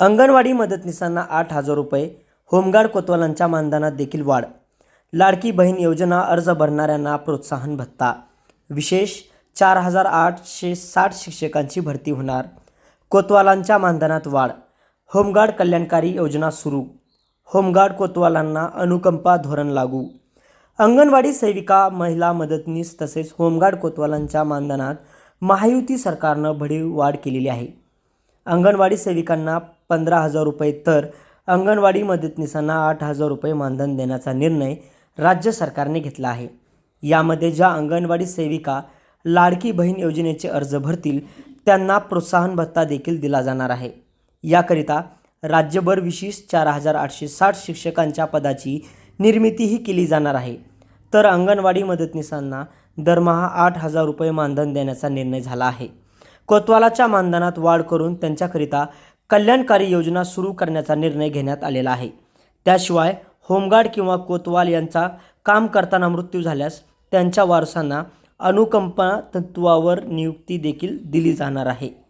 अंगणवाडी मदतनीसांना आठ हजार रुपये होमगार्ड कोतवालांच्या मानधनात देखील वाढ. लाडकी बहीण योजना अर्ज भरणाऱ्यांना प्रोत्साहन भत्ता. विशेष चार हजार आठशे साठ शिक्षकांची भरती होणार. कोतवालांच्या मानधनात वाढ. होमगार्ड कल्याणकारी योजना सुरू. होमगार्ड कोतवालांना अनुकंपा धोरण लागू. अंगणवाडी सेविका महिला मदतनीस तसेच होमगार्ड कोतवालांच्या मानधनात महायुती सरकारनं भरीव वाढ केलेली आहे. अंगणवाडी सेविकांना पंधरा हजार रुपये. तर अंगणवाडी मदतनीसांना आठ हजार रुपये मानधन देण्याचा निर्णय राज्य सरकारने घेतला आहे. यामध्ये ज्या अंगणवाडी सेविका लाडकी बहीण योजनेचे अर्ज भरतील त्यांना प्रोत्साहन भत्ता देखील दिला जाणार आहे. याकरिता राज्यभर विशेष चार हजार आठशे साठ शिक्षकांच्या पदाची निर्मितीही केली जाणार आहे. तर अंगणवाडी मदतनीसांना दरमहा आठ हजार रुपये मानधन देण्याचा निर्णय झाला आहे. कोतवालाच्या मानधनात वाढ करून त्यांच्याकरिता कल्याणकारी योजना सुरू करण्याचा निर्णय घेण्यात आलेला आहे. त्याशिवाय होमगार्ड किंवा कोतवाल यांचा काम करताना मृत्यू झाल्यास त्यांच्या वारसांना अनुकंपा तत्वावर नियुक्ती देखील दिली जाणार आहे.